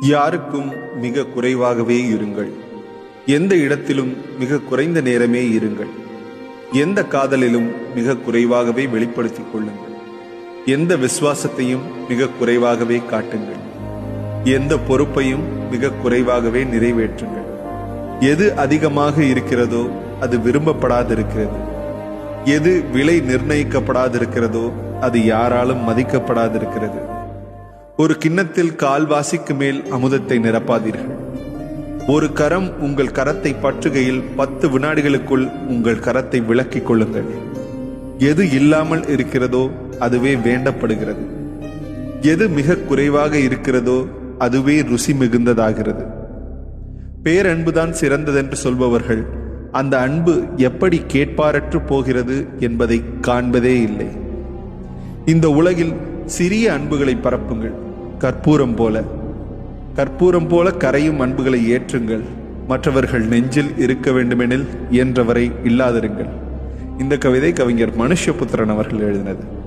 யாருக்கும் மிக குறைவாகவே இருங்கள். எந்த இடத்திலும் மிக குறைந்த நேரமே இருங்கள். எந்த காதலிலும் மிக குறைவாகவே வெளிப்படுத்திக் கொள்ளுங்கள். எந்த விசுவாசத்தையும் மிக குறைவாகவே காட்டுங்கள். எந்த பொறுப்பையும் மிக குறைவாகவே நிறைவேற்றுங்கள். எது அதிகமாக இருக்கிறதோ அது விரும்பப்படாதிருக்கிறது. எது விலை நிர்ணயிக்கப்படாதிருக்கிறதோ அது யாராலும் மதிக்கப்படாதிருக்கிறது. ஒரு கிண்ணத்தில் கால்வாசிக்கு மேல் அமுதத்தை நிரப்பாதீர்கள். ஒரு கரம் உங்கள் கரத்தை பற்றுகையில் பத்து வினாடிகளுக்குள் உங்கள் கரத்தை விளக்கிக் கொள்ளுங்கள். எது இல்லாமல் இருக்கிறதோ அதுவே வேண்டப்படுகிறது. எது மிக குறைவாக இருக்கிறதோ அதுவே ருசி மிகுந்ததாகிறது. பேரன்புதான் சிறந்ததென்று சொல்பவர்கள் அந்த அன்பு எப்படி கேட்பாரற்று போகிறது என்பதை காண்பதே இல்லை. இந்த உலகில் சிறிய அன்புகளை பரப்புங்கள். கற்பூரம் போல. கற்பூரம் போல கரையும் அன்புகளை ஏற்றுங்கள். மற்றவர்கள் நெஞ்சில் இருக்க வேண்டுமெனில் இயன்றவரை இல்லாதிருங்கள். இந்த கவிதை கவிஞர் மனுஷபுத்திரன் அவர்கள் எழுதினது.